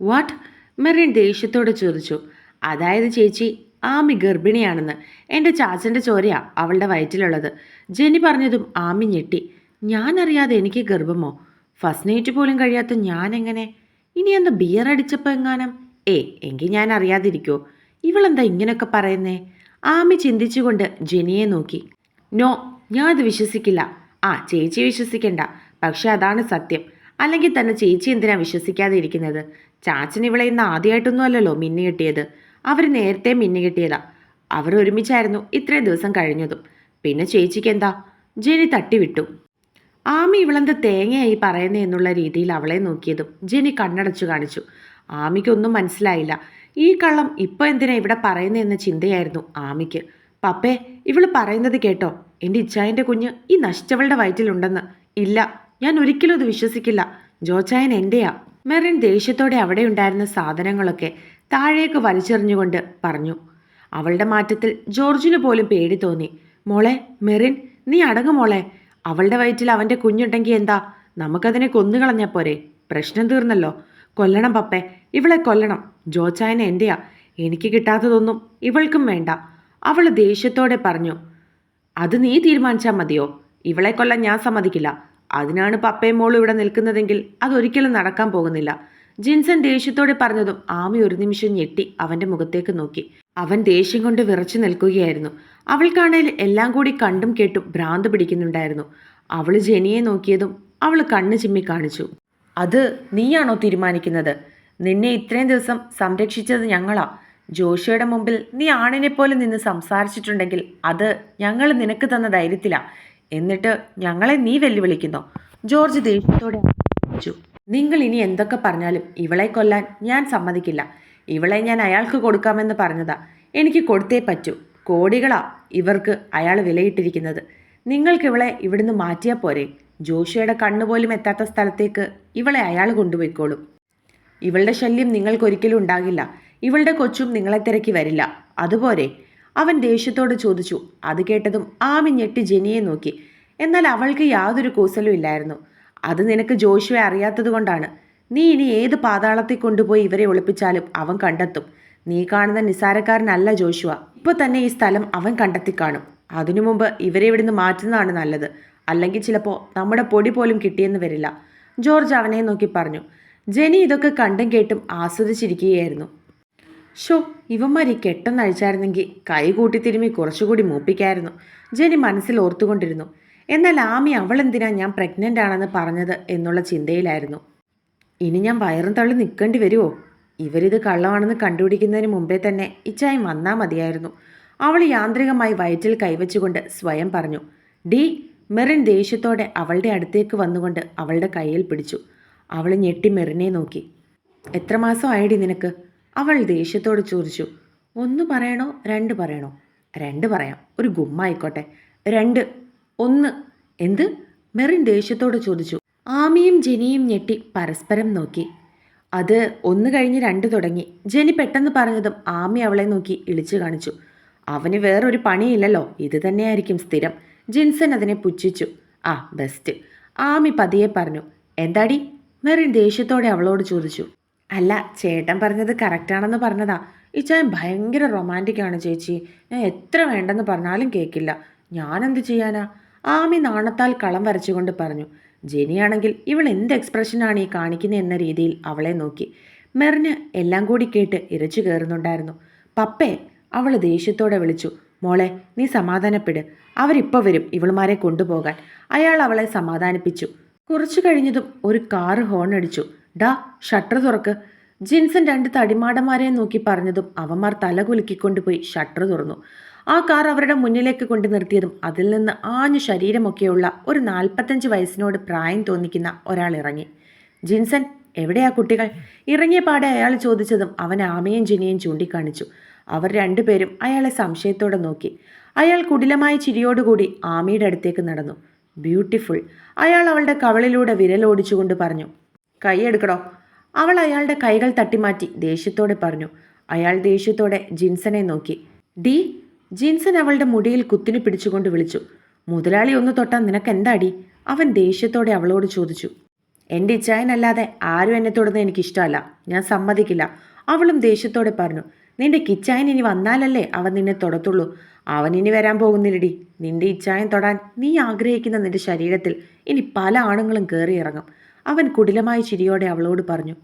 What Merin ദേഷ്യത്തോടെ ചോദിച്ചു. അതായത് ചേച്ചി ആമി ഗർഭിണിയാണെന്ന്. എന്റെ ചാച്ചന്റെ ചോരയാ അവളുടെ വയറ്റിലുള്ളത്. ജെനി പറഞ്ഞതും ആമി ഞെട്ടി. ഞാനറിയാതെ എനിക്ക് ഗർഭമോ? ഫസ്റ്റ് നൈറ്റ് പോലും കഴിയാത്ത ഞാനെങ്ങനെ? ഇനി എന്താ ബിയർ അടിച്ചപ്പോൾ എങ്ങാനും? ഏ എങ്കിൽ ഞാൻ അറിയാതിരിക്കോ. ഇവളെന്താ ഇങ്ങനെയൊക്കെ പറയുന്നേ? ആമി ചിന്തിച്ചുകൊണ്ട് ജെനിയെ നോക്കി. നോ ഞാൻ അത് വിശ്വസിക്കില്ല. ആ ചേച്ചി വിശ്വസിക്കണ്ട. പക്ഷെ അതാണ് സത്യം. അല്ലെങ്കിൽ തന്നെ ചേച്ചി എന്തിനാ വിശ്വസിക്കാതെ ഇരിക്കുന്നത്? ചാച്ചൻ ഇവളെ ഇന്ന് ആദ്യമായിട്ടൊന്നും അല്ലല്ലോ മിന്നി കിട്ടിയത്. അവർ നേരത്തെ മിന്നി കിട്ടിയതാ. അവർ ഒരുമിച്ചായിരുന്നു ഇത്രയും ദിവസം കഴിഞ്ഞതും. പിന്നെ ചേച്ചിക്ക് എന്താ? ജെനി തട്ടിവിട്ടു ആമി ഇവളെന്ത് തേങ്ങയായി പറയുന്നേ എന്നുള്ള രീതിയിൽ അവളെ നോക്കിയതും ജെനി കണ്ണടച്ചു കാണിച്ചു. ആമിക്കൊന്നും മനസ്സിലായില്ല. ഈ കള്ളം ഇപ്പോൾ എന്തിനാ ഇവിടെ പറയുന്നതെന്ന ചിന്തയായിരുന്നു ആമിക്ക്. പപ്പേ ഇവൾ പറയുന്നത് കേട്ടോ. എന്റെ ഇച്ചായന്റെ കുഞ്ഞ് ഈ നശിച്ചവളുടെ വയറ്റിലുണ്ടെന്ന്. ഇല്ല. ഞാൻ ഒരിക്കലും അത് വിശ്വസിക്കില്ല. ജോച്ചായൻ എന്റെയാ മെറിൻ ദേഷ്യത്തോടെ അവിടെ ഉണ്ടായിരുന്ന സാധനങ്ങളൊക്കെ താഴേക്ക് വലിച്ചെറിഞ്ഞുകൊണ്ട് പറഞ്ഞു. അവളുടെ മാറ്റത്തിൽ ജോർജിന് പോലും പേടി തോന്നി. മോളെ മെറിൻ നീ അടങ്ങു മോളെ. അവളുടെ വയറ്റിൽ അവന്റെ കുഞ്ഞുണ്ടെങ്കിൽ എന്താ? നമുക്കതിനെ കൊന്നുകളഞ്ഞാൽ പോരെ. പ്രശ്നം തീർന്നല്ലോ. കൊല്ലണം പപ്പേ. ഇവളെ കൊല്ലണം. ജോച്ചായന എന്റെയാ എനിക്ക് കിട്ടാത്തതൊന്നും ഇവൾക്കും വേണ്ട. അവൾ ദേഷ്യത്തോടെ പറഞ്ഞു. അത് നീ തീരുമാനിച്ചാൽ മതിയോ? ഇവളെ കൊല്ലാൻ ഞാൻ സമ്മതിക്കില്ല. അതിനാണ് പപ്പയും മോളും ഇവിടെ നിൽക്കുന്നതെങ്കിൽ അതൊരിക്കലും നടക്കാൻ പോകുന്നില്ല. ജിൻസൺ ദേഷ്യത്തോടെ പറഞ്ഞതും ആമി ഒരു നിമിഷം ഞെട്ടി അവന്റെ മുഖത്തേക്ക് നോക്കി. അവൻ ദേഷ്യം കൊണ്ട് വിറച്ചു നിൽക്കുകയായിരുന്നു. അവൾക്കാണേൽ എല്ലാം കൂടി കണ്ടും കേട്ടും ഭ്രാന്ത് പിടിക്കുന്നുണ്ടായിരുന്നു. അവൾ ജെനിയെ നോക്കിയതും അവൾ കണ്ണ് ചിമ്മി കാണിച്ചു. അത് നീയാണോ തീരുമാനിക്കുന്നത്? നിന്നെ ഇത്രയും ദിവസം സംരക്ഷിച്ചത് ഞങ്ങളാ. ജോഷിയുടെ മുമ്പിൽ നീ ആണിനെ പോലെ നിന്ന് സംസാരിച്ചിട്ടുണ്ടെങ്കിൽ അത് ഞങ്ങൾ നിനക്ക് തന്ന ധൈര്യത്തിലാ. എന്നിട്ട് ഞങ്ങളെ നീ വെല്ലുവിളിക്കുന്നോ? ജോർജ് ദേഷ്യത്തോടെ ചോദിച്ചു നിങ്ങൾ ഇനി എന്തൊക്കെ പറഞ്ഞാലും ഇവളെ കൊല്ലാൻ ഞാൻ സമ്മതിക്കില്ല. ഇവളെ ഞാൻ അയാൾക്ക് കൊടുക്കാമെന്ന് പറഞ്ഞതാ. എനിക്ക് കൊടുത്തേ പറ്റൂ. കോടികളാ ഇവർക്ക് അയാൾ വിലയിട്ടിരിക്കുന്നത്. നിങ്ങൾക്ക് ഇവളെ ഇവിടുന്ന് മാറ്റിയാൽ പോരെ. ജോഷിയുടെ കണ്ണുപോലും എത്താത്ത സ്ഥലത്തേക്ക് ഇവളെ അയാൾ കൊണ്ടുപോയിക്കോളും. ഇവളുടെ ശല്യം നിങ്ങൾക്കൊരിക്കലും ഉണ്ടാകില്ല. ഇവളുടെ കൊച്ചും നിങ്ങളെ തിരക്കി വരില്ല. അതുപോലെ അവൻ ദേഷ്യത്തോട് ചോദിച്ചു. അത് കേട്ടതും ആമി ഞെട്ടി ജെനിയെ നോക്കി. എന്നാൽ അവൾക്ക് യാതൊരു കൂസലും ഇല്ലായിരുന്നു. അത് നിനക്ക് ജോഷുവെ അറിയാത്തത് കൊണ്ടാണ്. നീ ഇനി ഏത് പാതാളത്തിൽ കൊണ്ടുപോയി ഇവരെ ഒളിപ്പിച്ചാലും അവൻ കണ്ടെത്തും. നീ കാണുന്ന നിസാരക്കാരനല്ല ജോഷുവ. ഇപ്പൊ തന്നെ ഈ സ്ഥലം അവൻ കണ്ടെത്തി കാണും. അതിനു മുമ്പ് ഇവരെ ഇവിടുന്ന് മാറ്റുന്നതാണ് നല്ലത്. അല്ലെങ്കിൽ ചിലപ്പോൾ നമ്മുടെ പൊടി പോലും കിട്ടിയെന്ന് വരില്ല. ജോർജ് അവനെ നോക്കി പറഞ്ഞു. ജെനി ഇതൊക്കെ കണ്ടും കേട്ടും ആസ്വദിച്ചിരിക്കുകയായിരുന്നു. ഷോ ഇവന്മാർ ഈ കെട്ടൊന്ന് അഴിച്ചായിരുന്നെങ്കിൽ കൈ കൂട്ടി തിരുമ്മി കുറച്ചുകൂടി മൂപ്പിക്കായിരുന്നു. ജെനി മനസ്സിൽ ഓർത്തുകൊണ്ടിരുന്നു. എന്നാൽ ആമി അവളെന്തിനാ ഞാൻ പ്രഗ്നന്റ് ആണെന്ന് പറഞ്ഞത് എന്നുള്ള ചിന്തയിലായിരുന്നു. ഇനി ഞാൻ വയറും തള്ളി നിൽക്കേണ്ടി വരുമോ ഇവരിത് കള്ളമാണെന്ന് കണ്ടുപിടിക്കുന്നതിന് മുമ്പേ തന്നെ ഇച്ചായം വന്നാൽ മതിയായിരുന്നു. അവൾ യാന്ത്രികമായി വയറ്റിൽ കൈവച്ചുകൊണ്ട് സ്വയം പറഞ്ഞു. ഡി മെറിൻ ദേഷ്യത്തോടെ അവളുടെ അടുത്തേക്ക് വന്നുകൊണ്ട് അവളുടെ കയ്യിൽ പിടിച്ചു. അവൾ ഞെട്ടി മെറിനെ നോക്കി. എത്ര മാസം ആയിടി നിനക്ക്? അവൾ ദേഷ്യത്തോട് ചോദിച്ചു ഒന്ന് പറയണോ? രണ്ട് പറയണോ? രണ്ട് പറയാം. ഒരു ഗുമ്മായിക്കോട്ടെ. രണ്ട്. ഒന്ന്. എന്ത്? മെറിൻ ദേഷ്യത്തോട് ചോദിച്ചു. ആമിയും ജനിയും ഞെട്ടി പരസ്പരം നോക്കി. അത് ഒന്ന് കഴിഞ്ഞ് രണ്ട് തുടങ്ങി. ജനി പെട്ടെന്ന് പറഞ്ഞതും ആമി അവളെ നോക്കി ഇളിച്ചു കാണിച്ചു. അവന് വേറൊരു പണിയില്ലല്ലോ. ഇത് തന്നെയായിരിക്കും സ്ഥിരം. ജിൻസൺ അതിനെ പുച്ഛിച്ചു. ആ ബെസ്റ്റ്. ആമി പതിയെ പറഞ്ഞു. എന്താടി? മെറിൻ ദേഷ്യത്തോടെ അവളോട് ചോദിച്ചു. അല്ല ചേട്ടൻ പറഞ്ഞത് കറക്റ്റാണെന്ന് പറഞ്ഞതാ. ഈ ഇച്ചായൻ ഭയങ്കര റൊമാന്റിക് ആണ് ചേച്ചി. ഞാൻ എത്ര വേണ്ടെന്ന് പറഞ്ഞാലും കേൾക്കില്ല ഞാനെന്ത് ചെയ്യാനാ? ആമി നാണത്താൽ കളം വരച്ചുകൊണ്ട് പറഞ്ഞു. ജെനിയാണെങ്കിൽ ഇവൾ എന്ത് എക്സ്പ്രഷനാണ് ഈ കാണിക്കുന്നത് എന്ന രീതിയിൽ അവളെ നോക്കി. മെറിന് എല്ലാം കൂടി കേട്ട് ഇരച്ചു കയറുന്നുണ്ടായിരുന്നു. പപ്പേ അവൾ ദേഷ്യത്തോടെ വിളിച്ചു. മോളെ നീ സമാധാനപ്പെട്. അവരിപ്പോൾ വരും ഇവളുമാരെ കൊണ്ടുപോകാൻ. അയാൾ അവളെ സമാധാനിപ്പിച്ചു. കുറച്ചു കഴിഞ്ഞതും ഒരു കാറ് ഹോൺ അടിച്ചു. ഡാ ഷട്ടർ തുറക്ക്. ജിൻസൺ രണ്ട് തടിമാടന്മാരെ നോക്കി പറഞ്ഞതും അവന്മാർ തല കുലുക്കിക്കൊണ്ടുപോയി ഷട്ടർ തുറന്നു. ആ കാർ അവരുടെ മുന്നിലേക്ക് കൊണ്ടു നിർത്തിയതും അതിൽ നിന്ന് ആഞ്ഞു ശരീരമൊക്കെയുള്ള ഒരു നാൽപ്പത്തഞ്ച് വയസ്സിനോട് പ്രായം തോന്നിക്കുന്ന ഒരാൾ ഇറങ്ങി. ജിൻസൺ എവിടെയാ കുട്ടികൾ? ഇറങ്ങിയ പാടെ അയാൾ ചോദിച്ചതും അവൻ ആമയും ജിനിയും ചൂണ്ടിക്കാണിച്ചു. അവർ രണ്ടുപേരും അയാളെ സംശയത്തോടെ നോക്കി. അയാൾ കുടിലമായ ചിരിയോടുകൂടി ആമയുടെ അടുത്തേക്ക് നടന്നു. ബ്യൂട്ടിഫുൾ. അയാൾ അവളുടെ കവളിലൂടെ വിരലോടിച്ചുകൊണ്ട് പറഞ്ഞു കൈയെടുക്കടോ. അവൾ അയാളുടെ കൈകൾ തട്ടിമാറ്റി ദേഷ്യത്തോടെ പറഞ്ഞു. അയാൾ ദേഷ്യത്തോടെ ജിൻസനെ നോക്കി. ഡി ജിൻസൻ അവളുടെ മുടിയിൽ കുത്തിനി പിടിച്ചുകൊണ്ട് വിളിച്ചു. മുതലാളി ഒന്ന് തൊട്ടാൽ നിനക്ക് എന്താടി അവൻ ദേഷ്യത്തോടെ അവളോട് ചോദിച്ചു. എന്റെ ഇച്ഛായനല്ലാതെ ആരും എന്നെ തൊടുന്നത് എനിക്കിഷ്ടമല്ല. ഞാൻ സമ്മതിക്കില്ല. അവളും ദേഷ്യത്തോടെ പറഞ്ഞു. നിന്റെ കിച്ചായൻ ഇനി വന്നാലല്ലേ അവൻ നിന്നെ തൊടത്തുള്ളൂ. അവൻ ഇനി വരാൻ പോകുന്നില്ലടി. നിന്റെ ഇച്ഛായൻ തൊടാൻ നീ ആഗ്രഹിക്കുന്ന നിന്റെ ശരീരത്തിൽ ഇനി പല ആണുങ്ങളും കയറിയിറങ്ങും അവൻ കുടിലമായ ചിരിയോടെ അവളോട് പറഞ്ഞു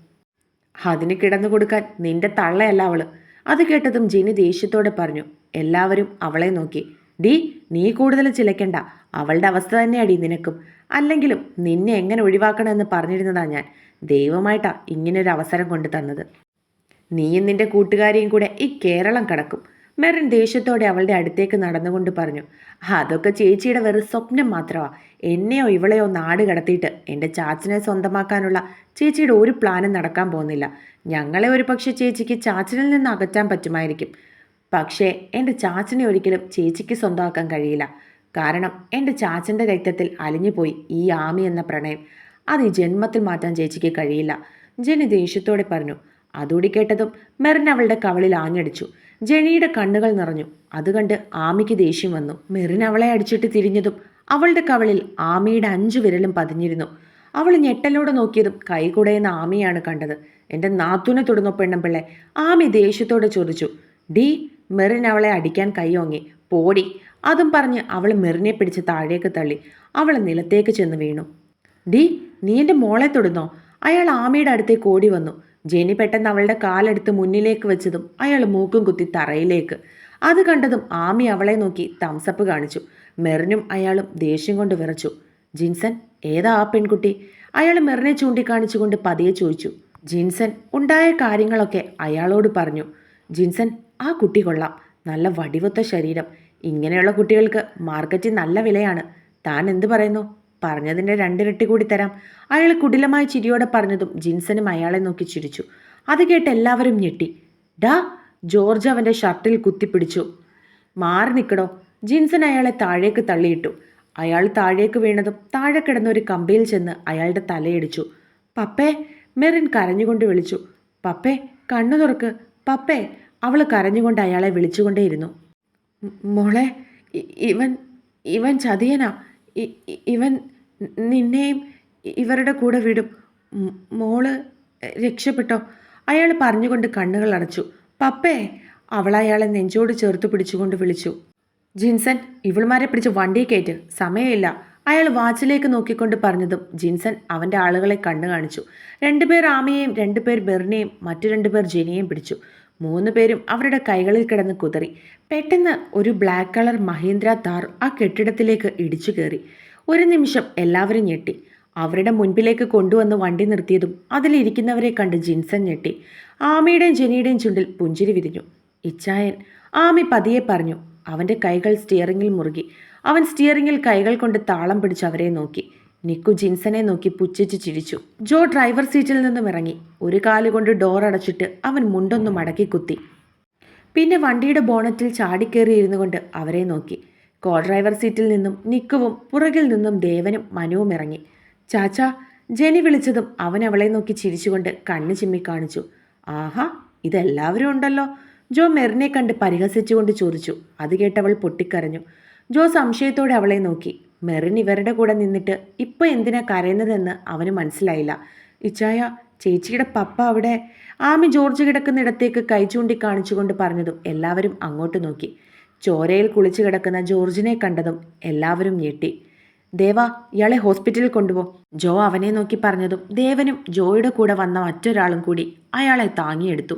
അതിന് കിടന്നു കൊടുക്കാൻ നിന്റെ തള്ളയല്ല അവൾ. അത് കേട്ടതും ജിനി ദേഷ്യത്തോടെ പറഞ്ഞു എല്ലാവരും അവളെ നോക്കി. ഡി നീ കൂടുതൽ ചിലക്കണ്ട. അവളുടെ അവസ്ഥ തന്നെയാടി നിനക്കും. അല്ലെങ്കിലും നിന്നെ എങ്ങനെ ഒഴിവാക്കണമെന്ന് പറഞ്ഞിരുന്നതാ ഞാൻ. ദൈവമായിട്ടാ ഇങ്ങനൊരു അവസരം കൊണ്ടു തന്നത് നീയും നിന്റെ കൂട്ടുകാരിയും കൂടെ ഈ കേരളം കടക്കും. മെറിൻ ദേഷ്യത്തോടെ അവളുടെ അടുത്തേക്ക് നടന്നുകൊണ്ട് പറഞ്ഞു അതൊക്കെ ചേച്ചിയുടെ വെറും സ്വപ്നം മാത്രമാണ് എന്നെയോ ഇവളെയോ നാട് കടത്തിയിട്ട് എന്റെ ചാച്ചനെ സ്വന്തമാക്കാനുള്ള ചേച്ചിയുടെ ഒരു പ്ലാനും നടക്കാൻ പോകുന്നില്ല. ഞങ്ങളെ ഒരു പക്ഷേ ചേച്ചിക്ക് ചാച്ചനിൽ നിന്ന് അകറ്റാൻ പറ്റുമായിരിക്കും. പക്ഷേ എന്റെ ചാച്ചനെ ഒരിക്കലും ചേച്ചിക്ക് സ്വന്തമാക്കാൻ കഴിയില്ല. കാരണം എന്റെ ചാച്ചന്റെ രക്തത്തിൽ അലിഞ്ഞുപോയി ഈ ആമി എന്ന പ്രണയം. അത് ഈ ജന്മത്തിൽ മാറ്റാൻ ചേച്ചിക്ക് കഴിയില്ല. ജെനി ദേഷ്യത്തോടെ പറഞ്ഞു അതോടി കേട്ടതും മെറിൻ അവളുടെ കവളിൽ ആഞ്ഞടിച്ചു. ജെനിയുടെ കണ്ണുകൾ നിറഞ്ഞു. അത് കണ്ട് ആമിക്ക് ദേഷ്യം വന്നു. മെറിൻ അവളെ അടിച്ചിട്ട് തിരിഞ്ഞതും അവളുടെ കവളിൽ ആമിയുടെ അഞ്ചു വിരലും പതിഞ്ഞിരുന്നു. അവൾ ഞെട്ടലോടെ നോക്കിയതും കൈകുടയുന്ന ആമിയാണ് കണ്ടത്. എന്റെ നാത്തുനെ തൊടുന്ന പെണ്ണമ്പിള്ളെ. ആമി ദേഷ്യത്തോടെ ചോദിച്ചു. ഡി മെറിൻ അവളെ അടിക്കാൻ കൈയോങ്ങി പോടി. അതും പറഞ്ഞ് അവൾ മെറിനെ പിടിച്ച് താഴേക്ക് തള്ളി. അവൾ നിലത്തേക്ക് ചെന്ന് വീണു. ഡി നീ എന്റെ മോളെ തൊടുന്നോ? അയാൾ ആമയുടെ അടുത്തേക്ക് ഓടി വന്നു. ജെനി പെട്ടെന്ന് അവളുടെ കാലെടുത്ത് മുന്നിലേക്ക് വെച്ചതും അയാൾ മൂക്കും കുത്തി തറയിലേക്ക്. അത് കണ്ടതും ആമി അവളെ നോക്കി തംസപ്പ് കാണിച്ചു. മെറിനും അയാളും ദേഷ്യം കൊണ്ട് വിറച്ചു. ജിൻസൺ ഏതാ ആ പെൺകുട്ടി? അയാൾ മെറിനെ ചൂണ്ടിക്കാണിച്ചുകൊണ്ട് പതിയെ ചോദിച്ചു. ജിൻസൺ ഉണ്ടായ കാര്യങ്ങളൊക്കെ അയാളോട് പറഞ്ഞു. ജിൻസൺ ആ കുട്ടി കൊള്ളാം. നല്ല വടിവൊത്ത ശരീരം. ഇങ്ങനെയുള്ള കുട്ടികൾക്ക് മാർക്കറ്റിൽ നല്ല വിലയാണ്. താൻ എന്ത് പറയുന്നു? പറഞ്ഞതിന്റെ രണ്ടിരട്ടി കൂടി തരാം. അയാൾ കുടിലമായ ചിരിയോടെ പറഞ്ഞതും ജിൻസനും അയാളെ നോക്കി ചിരിച്ചു. അത് കേട്ട് എല്ലാവരും ഞെട്ടി. ഡാ ജോർജ് അവന്റെ ഷർട്ടിൽ കുത്തിപ്പിടിച്ചു. മാറി നിൽക്കടോ ജിൻസൻ അയാളെ താഴേക്ക് തള്ളിയിട്ടു. അയാൾ താഴേക്ക് വീണതും താഴെ കിടന്ന ഒരു കമ്പിയിൽ ചെന്ന് അയാളുടെ തലയിടിച്ചു. പപ്പേ മെറിൻ കരഞ്ഞുകൊണ്ട് വിളിച്ചു. പപ്പേ കണ്ണു തുറക്ക്. പപ്പേ അവൾ കരഞ്ഞുകൊണ്ട് അയാളെ വിളിച്ചുകൊണ്ടേയിരുന്നു. "മ്- മോളെ ഇവൻ ഇവൻ ചതിയനാ. ഇവൻ നിന്നെയും ഇവരുടെ കൂടെ വിടും. മോൾ രക്ഷപ്പെട്ടോ? അയാൾ പറഞ്ഞുകൊണ്ട് കണ്ണുകൾ അടച്ചു. പപ്പേ അവൾ അയാളെ നെഞ്ചോട് ചേർത്ത് പിടിച്ചുകൊണ്ട് വിളിച്ചു. ജിൻസൻ ഇവൾമാരെ പിടിച്ച് വണ്ടി കയറ്റ്. സമയമില്ല. അയാൾ വാച്ചിലേക്ക് നോക്കിക്കൊണ്ട് പറഞ്ഞതും ജിൻസൻ അവന്റെ ആളുകളെ കണ്ണു കാണിച്ചു. രണ്ടുപേർ ആമയെയും രണ്ടുപേർ ബെറിനെയും മറ്റു രണ്ടുപേർ ജെനിയെയും പിടിച്ചു. മൂന്ന് പേരും അവരുടെ കൈകളിൽ കിടന്ന് കുതറി. പെട്ടെന്ന് ഒരു ബ്ലാക്ക് കളർ മഹീന്ദ്ര താർ ആ കെട്ടിടത്തിലേക്ക് ഇടിച്ചു കയറി. ഒരു നിമിഷം എല്ലാവരും ഞെട്ടി. അവരുടെ മുൻപിലേക്ക് കൊണ്ടുവന്ന് വണ്ടി നിർത്തിയതും അതിലിരിക്കുന്നവരെ കണ്ട് ജിൻസൺ ഞെട്ടി. ആമയുടെയും ജെനിയുടെയും ചുണ്ടിൽ പുഞ്ചിരി വിരിഞ്ഞു. ഇച്ചായൻ ആമി പതിയെ പറഞ്ഞു. അവന്റെ കൈകൾ സ്റ്റിയറിങ്ങിൽ മുറുകി. അവൻ സ്റ്റിയറിങ്ങിൽ കൈകൾ കൊണ്ട് താളം പിടിച്ച് അവരെ നോക്കി. നിക്കു ജിൻസനെ നോക്കി പുച്ഛിച്ച് ചിരിച്ചു. ജോ ഡ്രൈവർ സീറ്റിൽ നിന്നും ഇറങ്ങി. ഒരു കാലുകൊണ്ട് ഡോർ അടച്ചിട്ട് അവൻ മുണ്ടൊന്നും മടക്കി കുത്തി. പിന്നെ വണ്ടിയുടെ ബോണറ്റിൽ ചാടിക്കേറി ഇരുന്നു കൊണ്ട് അവരെ നോക്കി. കോ ഡ്രൈവർ സീറ്റിൽ നിന്നും നിക്കുവും പുറകിൽ നിന്നും ദേവനും മനുവും ഇറങ്ങി. ചാച്ചാ ജെനി വിളിച്ചതും അവൻ അവളെ നോക്കി ചിരിച്ചുകൊണ്ട് കണ്ണ് ചിമ്മി കാണിച്ചു. ആഹാ ഇതെല്ലാവരും ഉണ്ടല്ലോ. ജോ മെറിനെ കണ്ട് പരിഹസിച്ചുകൊണ്ട് ചോദിച്ചു. അത് കേട്ടവൾ പൊട്ടിക്കരഞ്ഞു. ജോ സംശയത്തോടെ അവളെ നോക്കി. മെറിൻ ഇവരുടെ കൂടെ നിന്നിട്ട് ഇപ്പോൾ എന്തിനാ കരയുന്നതെന്ന് അവന് മനസ്സിലായില്ല. ഇച്ചായ ചേച്ചിയുടെ പപ്പ അവിടെ ആമി ജോർജ് കിടക്കുന്നിടത്തേക്ക് കൈ ചൂണ്ടി കാണിച്ചുകൊണ്ട് പറഞ്ഞതും എല്ലാവരും അങ്ങോട്ട് നോക്കി. ചോരയിൽ കുളിച്ചു കിടക്കുന്ന ജോർജിനെ കണ്ടതും എല്ലാവരും ഞെട്ടി. ദേവ ഇയാളെ ഹോസ്പിറ്റലിൽ കൊണ്ടുപോ. ജോ അവനെ നോക്കി പറഞ്ഞതും ദേവനും ജോയുടെ കൂടെ വന്ന മറ്റൊരാളും കൂടി അയാളെ താങ്ങിയെടുത്തു.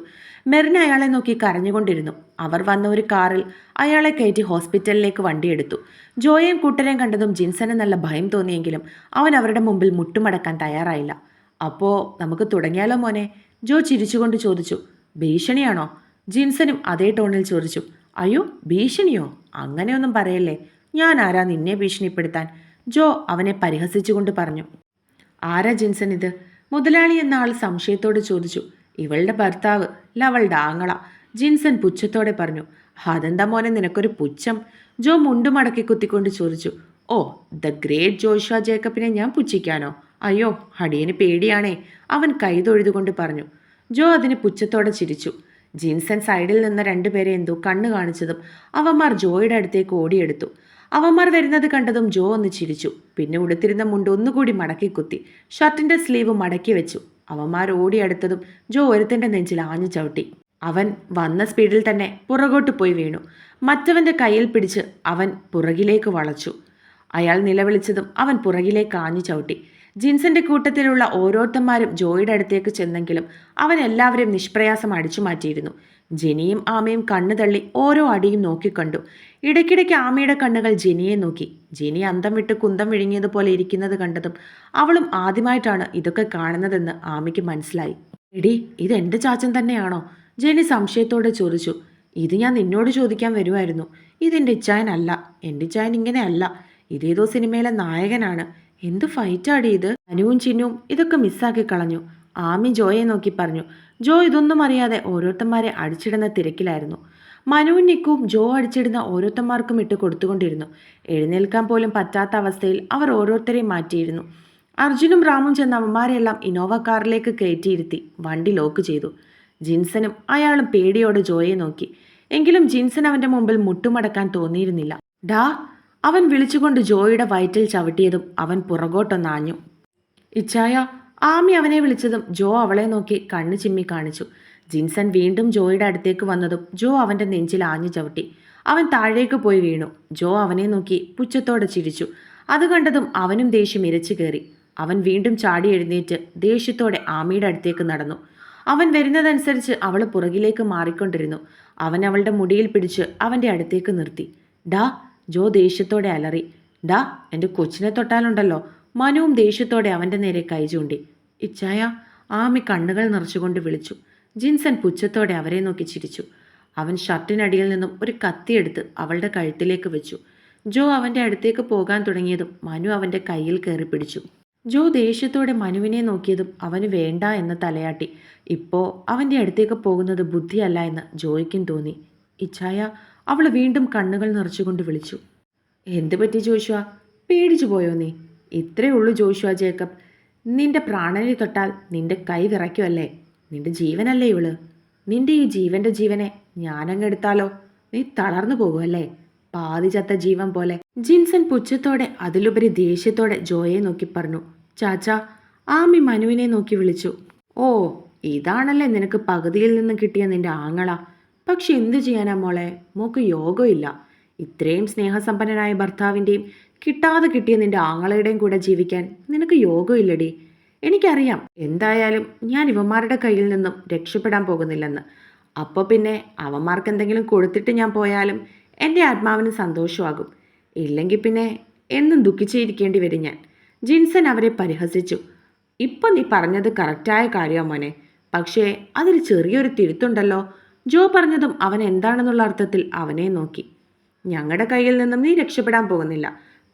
മെറിൻ അയാളെ നോക്കി കരഞ്ഞുകൊണ്ടിരുന്നു. അവർ വന്ന ഒരു കാറിൽ അയാളെ കയറ്റി ഹോസ്പിറ്റലിലേക്ക് വണ്ടിയെടുത്തു. ജോയെയും കൂട്ടരെയും കണ്ടതും ജിൻസന് നല്ല ഭയം തോന്നിയെങ്കിലും അവൻ അവരുടെ മുമ്പിൽ മുട്ടുമടക്കാൻ തയ്യാറായില്ല. അപ്പോൾ നമുക്ക് തുടങ്ങിയാലോ മോനെ? ജോ ചിരിച്ചുകൊണ്ട് ചോദിച്ചു. ഭീഷണിയാണോ? ജിൻസനും അതേ ടോണിൽ ചോദിച്ചു. അയ്യോ ഭീഷണിയോ? അങ്ങനെയൊന്നും പറയല്ലേ. ഞാൻ ആരാ നിന്നെ ഭീഷണിപ്പെടുത്താൻ? ജോ അവനെ പരിഹസിച്ചുകൊണ്ട് പറഞ്ഞു. ആരാ ജിൻസൺ ഇത്? മുതലാളി എന്ന ആൾ സംശയത്തോട് ചോദിച്ചു. ഇവളുടെ ഭർത്താവ് ലവളുടെ ആങ്ങള. ജിൻസൺ പുച്ഛത്തോടെ പറഞ്ഞു. അതെന്താ മോനെ നിനക്കൊരു പുച്ഛം? ജോ മുണ്ടു മടക്കി കുത്തിക്കൊണ്ട് ചോദിച്ചു. ഓ ദ ഗ്രേറ്റ് ജോഷ ജേക്കബിനെ ഞാൻ പുച്ഛിക്കാനോ? അയ്യോ ഹടിയന് പേടിയാണേ അവൻ കൈതൊഴുതുകൊണ്ട് പറഞ്ഞു. ജോ അതിന് പുച്ഛത്തോടെ ചിരിച്ചു. ജിൻസൺ സൈഡിൽ നിന്ന് രണ്ടുപേരെ എന്തോ കണ്ണു കാണിച്ചതും അവന്മാർ ജോയുടെ അടുത്തേക്ക് ഓടിയെടുത്തു. അവന്മാർ വരുന്നത് കണ്ടതും ജോ ഒന്ന് ചിരിച്ചു. പിന്നെ ഉടുത്തിരുന്ന മുണ്ട് ഒന്നുകൂടി മടക്കി കുത്തി. ഷർട്ടിന്റെ സ്ലീവ് മടക്കി വെച്ചു. അവന്മാർ ഓടിയടുത്തതും ജോ ഒരുത്തിന്റെ നെഞ്ചിൽ ആഞ്ഞു ചവിട്ടി. അവൻ വന്ന സ്പീഡിൽ തന്നെ പുറകോട്ട് പോയി വീണു. മറ്റവന്റെ കയ്യിൽ പിടിച്ച് അവൻ പുറകിലേക്ക് വളച്ചു. അയാൾ നിലവിളിച്ചതും അവൻ പുറകിലേക്ക് ആഞ്ഞു ചവിട്ടി. ജിൻസന്റെ കൂട്ടത്തിലുള്ള ഓരോരുത്തന്മാരും ജോയിയുടെ അടുത്തേക്ക് ചെന്നെങ്കിലും അവൻ എല്ലാവരെയും നിഷ്പ്രയാസം അടിച്ചു മാറ്റിയിരുന്നു. ജെനിയും ആമയും കണ്ണു തള്ളി ഓരോ അടിയും നോക്കിക്കണ്ടു. ഇടയ്ക്കിടയ്ക്ക് ആമയുടെ കണ്ണുകൾ ജെനിയെ നോക്കി. ജെനി അന്തം വിട്ട് കുന്തം വിഴുങ്ങിയതുപോലെ ഇരിക്കുന്നത് കണ്ടതും അവളും ആദ്യമായിട്ടാണ് ഇതൊക്കെ കാണുന്നതെന്ന് ആമയ്ക്ക് മനസ്സിലായി. എടി ഇത് എന്റെ ചാച്ചൻ തന്നെയാണോ? ജെനി സംശയത്തോടെ ചോദിച്ചു. ഇത് ഞാൻ നിന്നോട് ചോദിക്കാൻ വരുമായിരുന്നു ഇതെന്റെ ഇച്ചായനല്ല. എന്റെ ഇച്ചായൻ ഇങ്ങനെയല്ല. ഇതേതോ സിനിമയിലെ നായകനാണ്. എന്ത് ഫൈറ്റാടി ഇത്? അനുവും ചിന്നുവും ഇതൊക്കെ മിസ്സാക്കി കളഞ്ഞു. ആമി ജോയെ നോക്കി പറഞ്ഞു ജോ ഇതൊന്നും അറിയാതെ ഓരോരുത്തന്മാരെ അടിച്ചിടുന്ന തിരക്കിലായിരുന്നു. മനുവും നിക്കും ജോ അടിച്ചിടുന്ന ഓരോരുത്തന്മാർക്കും ഇട്ട് കൊടുത്തുകൊണ്ടിരുന്നു. എഴുന്നേൽക്കാൻ പോലും പറ്റാത്ത അവസ്ഥയിൽ അവർ ഓരോരുത്തരെയും മാറ്റിയിരുന്നു. അർജുനും റാമും ചെന്ന അവന്മാരെല്ലാം ഇനോവ കാറിലേക്ക് കയറ്റിയിരുത്തി വണ്ടി ലോക്ക് ചെയ്തു. ജിൻസനും അയാളും പേടിയോടെ ജോയെ നോക്കി. എങ്കിലും ജിൻസൻ അവന്റെ മുമ്പിൽ മുട്ടുമടക്കാൻ തോന്നിയിരുന്നില്ല. ഡാ അവൻ വിളിച്ചുകൊണ്ട് ജോയിയുടെ വയറ്റിൽ ചവിട്ടിയതും അവൻ പുറകോട്ടൊന്നാഞ്ഞു. ഇച്ഛായ ആമി അവനെ വിളിച്ചതും ജോ അവളെ നോക്കി കണ്ണു ചിമ്മി കാണിച്ചു. ജിൻസൺ വീണ്ടും ജോയുടെ അടുത്തേക്ക് വന്നതും ജോ അവന്റെ നെഞ്ചിൽ ആഞ്ഞു ചവിട്ടി. അവൻ താഴേക്ക് പോയി വീണു. ജോ അവനെ നോക്കി പുച്ഛത്തോടെ ചിരിച്ചു. അത് കണ്ടതും അവനും ദേഷ്യം ഇരച്ചു കയറി. അവൻ വീണ്ടും ചാടി എഴുന്നേറ്റ് ദേഷ്യത്തോടെ ആമിയുടെ അടുത്തേക്ക് നടന്നു. അവൻ വരുന്നതനുസരിച്ച് അവൾ പുറകിലേക്ക് മാറിക്കൊണ്ടിരുന്നു. അവൻ അവളുടെ മുടിയിൽ പിടിച്ച് അവന്റെ അടുത്തേക്ക് നിർത്തി. ഡാ ജോ ദേഷ്യത്തോടെ അലറി. ഡാ എന്റെ കൊച്ചിനെ തൊട്ടാലുണ്ടല്ലോ. മനുവും ദേഷ്യത്തോടെ അവന്റെ നേരെ കൈ ചൂണ്ടി. ഇച്ചായ ആമി കണ്ണുകൾ നിറച്ചുകൊണ്ട് വിളിച്ചു. ജിൻസൺ പുച്ഛത്തോടെ അവരെ നോക്കി ചിരിച്ചു. അവൻ ഷർട്ടിനടിയിൽ നിന്നും ഒരു കത്തിയെടുത്ത് അവളുടെ കഴുത്തിലേക്ക് വെച്ചു. ജോ അവന്റെ അടുത്തേക്ക് പോകാൻ തുടങ്ങിയതും മനു അവന്റെ കയ്യിൽ കയറി പിടിച്ചു. ജോ ദേഷ്യത്തോടെ മനുവിനെ നോക്കിയതും അവന് വേണ്ട എന്ന് തലയാട്ടി. ഇപ്പോൾ അവന്റെ അടുത്തേക്ക് പോകുന്നത് ബുദ്ധിയല്ല എന്ന് ജോയ്ക്കും തോന്നി. ഇച്ഛായ അവൾ വീണ്ടും കണ്ണുകൾ നിറച്ചുകൊണ്ട് വിളിച്ചു. എന്ത് പറ്റി ജോഷുവ? പേടിച്ചു പോയോ നീ? ഇത്രേ ഉള്ളൂ ജോഷുവ ജേക്കബ്. നിന്റെ പ്രാണനെ തൊട്ടാൽ നിന്റെ കൈ വിറയ്ക്കുമല്ലേ നിന്റെ ജീവനല്ലേ ഇവൾ? നിന്റെ ഈ ജീവന്റെ ജീവനെ ഞാനങ്ങ് എടുത്താലോ? നീ തളർന്നു പോകുമല്ലേ പാതി ചത്ത ജീവൻ പോലെ. ജിൻസൺ പുച്ഛത്തോടെ അതിലുപരി ദേഷ്യത്തോടെ ജോയെ നോക്കി പറഞ്ഞു. ചാച്ചാ ആമി മനുവിനെ നോക്കി വിളിച്ചു. ഓ ഇതാണല്ലേ നിനക്ക് പകുതിയിൽ നിന്ന് കിട്ടിയ നിന്റെ ആങ്ങള? പക്ഷെ എന്തു ചെയ്യാനാ മോളെ? മോക്ക് യോഗമില്ല ഇത്രയും സ്നേഹസമ്പന്നനായ ഭർത്താവിന്റെയും കിട്ടാതെ കിട്ടിയ നിന്റെ ആങ്ങളയുടെയും കൂടെ ജീവിക്കാൻ നിനക്ക് യോഗമില്ലടി എനിക്കറിയാം. എന്തായാലും ഞാൻ ഇവന്മാരുടെ കയ്യിൽ നിന്നും രക്ഷപ്പെടാൻ പോകുന്നില്ലെന്ന്. അപ്പോൾ പിന്നെ അവന്മാർക്ക് എന്തെങ്കിലും കൊടുത്തിട്ട് ഞാൻ പോയാലും എന്റെ ആത്മാവിന് സന്തോഷമാകും. ഇല്ലെങ്കിൽ പിന്നെ എന്നും ദുഃഖിച്ചിരിക്കേണ്ടി വരും ഞാൻ. ജിൻസൻ അവരെ പരിഹസിച്ചു. ഇപ്പം നീ പറഞ്ഞത് കറക്റ്റായ കാര്യമാണ് മോനെ. പക്ഷേ അതിൽ ചെറിയൊരു തിരുത്തുണ്ടല്ലോ. ജോ പറഞ്ഞതും അവൻ എന്താണെന്നുള്ള അർത്ഥത്തിൽ അവനെ നോക്കി. ഞങ്ങളുടെ കയ്യിൽ നിന്നും നീ രക്ഷപ്പെടാൻ പോകുന്നില്ല.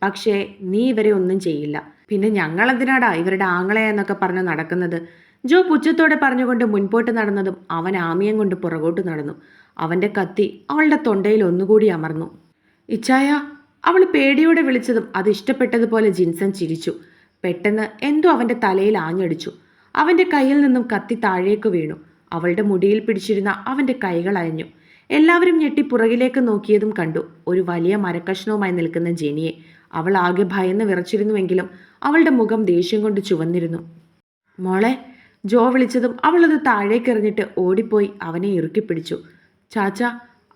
പക്ഷേ നീ ഇവരെ ഒന്നും ചെയ്യില്ല. പിന്നെ ഞങ്ങൾ എന്തിനാടാ ഇവരുടെ ആങ്ങളെ എന്നൊക്കെ പറഞ്ഞ് നടക്കുന്നത്? ജോ പുച്ഛത്തോടെ പറഞ്ഞുകൊണ്ട് മുൻപോട്ട് നടന്നതും അവൻ ആമിയം കൊണ്ട് പുറകോട്ട് നടന്നു. അവന്റെ കത്തി അവളുടെ തൊണ്ടയിൽ ഒന്നുകൂടി അമർന്നു. ഇച്ഛായ അവൾ പേടിയോടെ വിളിച്ചതും അത് ഇഷ്ടപ്പെട്ടതുപോലെ ജിൻസൺ ചിരിച്ചു. പെട്ടെന്ന് എന്തോ അവന്റെ തലയിൽ ആഞ്ഞടിച്ചു. അവന്റെ കയ്യിൽ നിന്നും കത്തി താഴേക്ക് വീണു. അവളുടെ മുടിയിൽ പിടിച്ചിരുന്ന അവന്റെ കൈകൾ അയഞ്ഞു എല്ലാവരും ഞെട്ടി പുറകിലേക്ക് നോക്കിയതും കണ്ടു. ഒരു വലിയ മരക്കഷ്ണവുമായി നിൽക്കുന്ന ജെനിയെ. അവൾ ആകെ ഭയന്ന് വിറച്ചിരുന്നുവെങ്കിലും അവളുടെ മുഖം ദേഷ്യം കൊണ്ട് ചുവന്നിരുന്നു. മോളെ ജോ വിളിച്ചതും അവളത് താഴേക്കെറിഞ്ഞിട്ട് ഓടിപ്പോയി അവനെ ഇറുക്കി പിടിച്ചു. ചാച്ച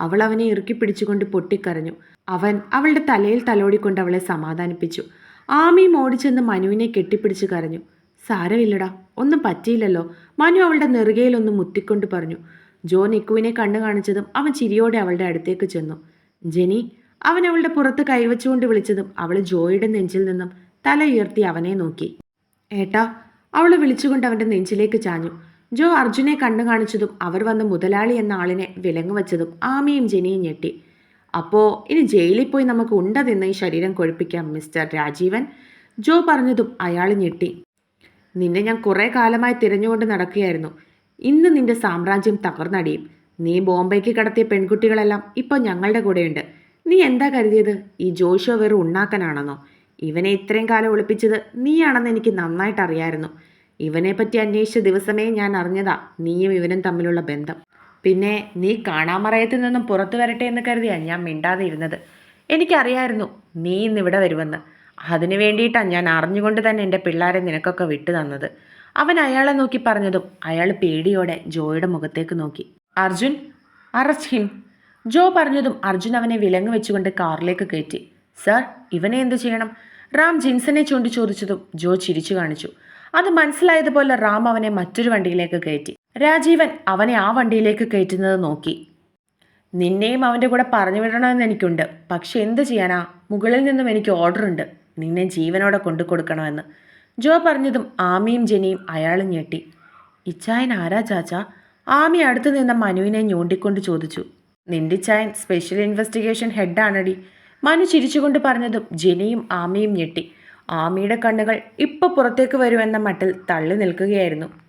അവൾ അവനെ ഇറുക്കി പിടിച്ചുകൊണ്ട് പൊട്ടിക്കരഞ്ഞു. അവൻ അവളുടെ തലയിൽ തലോടിക്കൊണ്ട് അവളെ സമാധാനിപ്പിച്ചു. ആമിയും ഓടിച്ചെന്ന് മനുവിനെ കെട്ടിപ്പിടിച്ച് കരഞ്ഞു. സാരമില്ലടാ ഒന്നും പറ്റിയില്ലല്ലോ. മനു അവളുടെ നെറുകയിലൊന്ന് മുത്തിക്കൊണ്ട് പറഞ്ഞു. ജോ നിക്കുവിനെ കണ്ണു കാണിച്ചതും അവൻ ചിരിയോടെ അവളുടെ അടുത്തേക്ക് ചെന്നു. ജെനി അവൻ അവളുടെ പുറത്ത് കൈവച്ചുകൊണ്ട് വിളിച്ചതും അവൾ ജോയുടെ നെഞ്ചിൽ നിന്നും തല ഉയർത്തി അവനെ നോക്കി. ഏട്ടാ അവൾ വിളിച്ചുകൊണ്ട് അവന്റെ നെഞ്ചിലേക്ക് ചാഞ്ഞു. ജോ അർജുനെ കണ്ണു കാണിച്ചതും അവർ വന്ന മുതലാളി എന്ന ആളിനെ വിലങ്ങുവച്ചതും ആമയും ജെനിയും ഞെട്ടി. അപ്പോൾ ഇനി ജയിലിൽ പോയി നമുക്ക് ഉണ്ട തിന്ന ഈ ശരീരം കൊഴുപ്പിക്കാം മിസ്റ്റർ രാജീവൻ? ജോ പറഞ്ഞതും അയാൾ ഞെട്ടി. നിന്നെ ഞാൻ കുറേ കാലമായി തിരഞ്ഞുകൊണ്ട് നടക്കുകയായിരുന്നു. ഇന്ന് നിന്റെ സാമ്രാജ്യം തകർന്നടിയും. നീ ബോംബെക്ക് കടത്തിയ പെൺകുട്ടികളെല്ലാം ഇപ്പോൾ ഞങ്ങളുടെ കൂടെയുണ്ട്. നീ എന്താ കരുതിയത്? ഈ ജോഷോ വെറും ഉണ്ണാക്കനാണെന്നോ? ഇവനെ ഇത്രയും കാലം ഒളിപ്പിച്ചത് നീയാണെന്ന് എനിക്ക് നന്നായിട്ട് അറിയായിരുന്നു. ഇവനെപ്പറ്റി പറ്റി അന്വേഷിച്ച ദിവസമേ ഞാൻ അറിഞ്ഞതാ നീയും ഇവനും തമ്മിലുള്ള ബന്ധം. പിന്നെ നീ കാണാമറയത്തിൽ നിന്നും പുറത്തു വരട്ടെ എന്ന് കരുതിയാ ഞാൻ മിണ്ടാതെ ഇരുന്നത്. എനിക്കറിയായിരുന്നു നീ ഇന്നിവിടെ വരുമെന്ന്. അതിനു വേണ്ടിയിട്ടാണ് ഞാൻ അറിഞ്ഞുകൊണ്ട് തന്നെ എന്റെ പിള്ളേരെ നിനക്കൊക്കെ വിട്ടു തന്നത്. അവൻ അയാളെ നോക്കി പറഞ്ഞതും അയാൾ പേടിയോടെ ജോയുടെ മുഖത്തേക്ക് നോക്കി. അർജുൻ അറസ്റ്റ് ഹിം ജോ പറഞ്ഞതും അർജുൻ അവനെ വിലങ്ങ് വെച്ചുകൊണ്ട് കാറിലേക്ക് കയറ്റി. സർ ഇവനെ എന്ത് ചെയ്യണം? റാം ജിൻസനെ ചൂണ്ടി ചോദിച്ചതും ജോ ചിരിച്ചു കാണിച്ചു. അത് മനസ്സിലായതുപോലെ റാം അവനെ മറ്റൊരു വണ്ടിയിലേക്ക് കയറ്റി. രാജീവൻ അവനെ ആ വണ്ടിയിലേക്ക് കയറ്റുന്നത് നോക്കി. നിന്നെയും അവന്റെ കൂടെ പറഞ്ഞു വിടണമെന്ന് എനിക്കുണ്ട്. പക്ഷെ എന്ത് ചെയ്യാനാ? മുകളിൽ നിന്നും എനിക്ക് ഓർഡർ ഉണ്ട് നിന്നെ ജീവനോടെ കൊണ്ടു കൊടുക്കണമെന്ന് ജോ പറഞ്ഞതും ആമിയും ജെനിയും അയാളും ഞെട്ടി. ഇച്ചായൻ ആരാ ചാച്ച? ആമി അടുത്തു നിന്ന മനുവിനെ ഞൂണ്ടിക്കൊണ്ട് ചോദിച്ചു. നിന്റെ ചായൻ സ്പെഷ്യൽ ഇൻവെസ്റ്റിഗേഷൻ ഹെഡാണടി മനു ചിരിച്ചുകൊണ്ട് പറഞ്ഞതും ജെനിയും ആമിയും ഞെട്ടി. ആമിയുടെ കണ്ണുകൾ ഇപ്പൊ പുറത്തേക്ക് വരുമെന്ന മട്ടിൽ തള്ളി നിൽക്കുകയായിരുന്നു.